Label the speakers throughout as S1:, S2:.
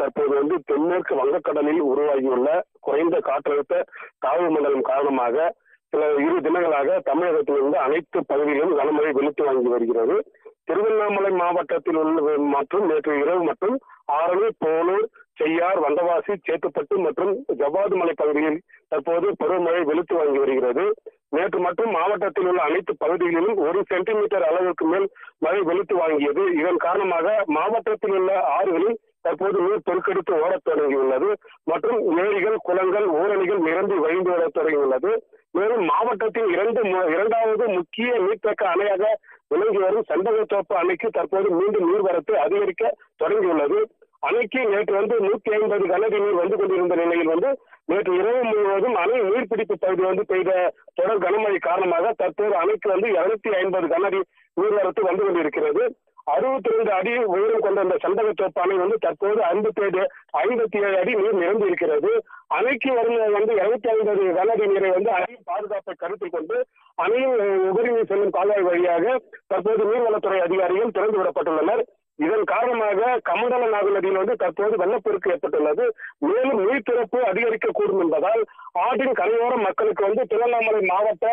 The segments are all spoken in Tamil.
S1: தற்போது வந்து தென்மேற்கு வங்கக்கடலில் உருவாகியுள்ள குறைந்த காற்றழுத்த தாழ்வு மண்டலம் காரணமாக சில இரு தினங்களாக தமிழகத்திலிருந்து அனைத்து பகுதிகளிலும் கனமழை வெளுத்து வாங்கி வருகிறது. திருவண்ணாமலை மாவட்டத்தில் உள்ள மற்றும் நேற்று இரவு மற்றும் ஆரணி போலூர் செய்யார் வந்தவாசி சேத்துப்பட்டு மற்றும் ஜவ்வாது மலை பகுதியில் தற்போது பருவமழை வெளுத்து வாங்கி வருகிறது. நேற்று மட்டும் மாவட்டத்தில் உள்ள அனைத்து பகுதிகளிலும் ஒரு சென்டிமீட்டர் அளவுக்கு மேல் மழை வெளுத்து வாங்கியது. இதன் காரணமாக மாவட்டத்தில் உள்ள ஆறுகளில் தற்போது நீர் பெருக்கெடுத்து ஓடத் தொடங்கியுள்ளது. மற்றும் ஏரிகள் குளங்கள் ஊரணிகள் நிரம்பி வழிந்து ஓடத் தொடங்கியுள்ளது. மேலும் மாவட்டத்தின் இரண்டு இரண்டாவது முக்கிய நீர்த்தேக்க அணையாக விளங்கி வரும் செண்பகத்தோப்பு அணைக்கு தற்போது மீண்டும் நீர்வரத்து அதிகரிக்க தொடங்கியுள்ளது. அணைக்கு நேற்று வந்து நூத்தி ஐம்பது கனஅடி நீர் வந்து கொண்டிருந்த நிலையில் வந்து நேற்று இரவு முழுவதும் அணை நீர்பிடிப்பு பகுதி வந்து பெய்த தொடர் கனமழை காரணமாக தற்போது அணைக்கு வந்து இருநூத்தி ஐம்பது கனஅடி நீர்வரத்து வந்து கொண்டிருக்கிறது. அறுபத்தி ரெண்டு அடி உயரம் கொண்ட இந்த செண்பகத்தோப்பு அணை வந்து தற்போது ஐம்பத்தி ஏழு ஐம்பத்தி ஏழு அடி நீர் நிரம்பி இருக்கிறது. அணைக்கு வரும் வந்து இருநூத்தி ஐம்பது கனஅடி நீரை வந்து அணையின் பாதுகாப்பை கருத்தில் கொண்டு அணையின் உபரி செல்லும் கால்வாய் வழியாக தற்போது நீர்வளத்துறை அதிகாரிகள் திறந்து விடப்பட்டுள்ளனர் இதன் காரணமாக கமண்டல நாகநதியில் வந்து தற்போது வெள்ளப்பெருக்கு ஏற்பட்டுள்ளது. மேலும் நீர் திறப்பு அதிகரிக்கக்கூடும் என்பதால் ஆற்றின் கரையோர மக்களுக்கு வந்து திருவண்ணாமலை மாவட்ட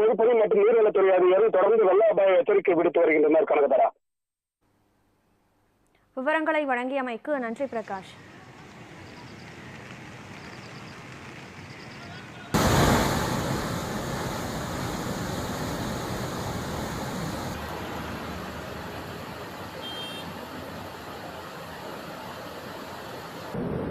S1: பொதுப்பணி மற்றும் நீர்வளத்துறை அதிகாரி தொடர்ந்து வெள்ள அபாய எச்சரிக்கை விடுத்து வருகின்றனர். கனகதரா.
S2: விவரங்களை வழங்கியமைக்கு நன்றி பிரகாஷ். Thank you.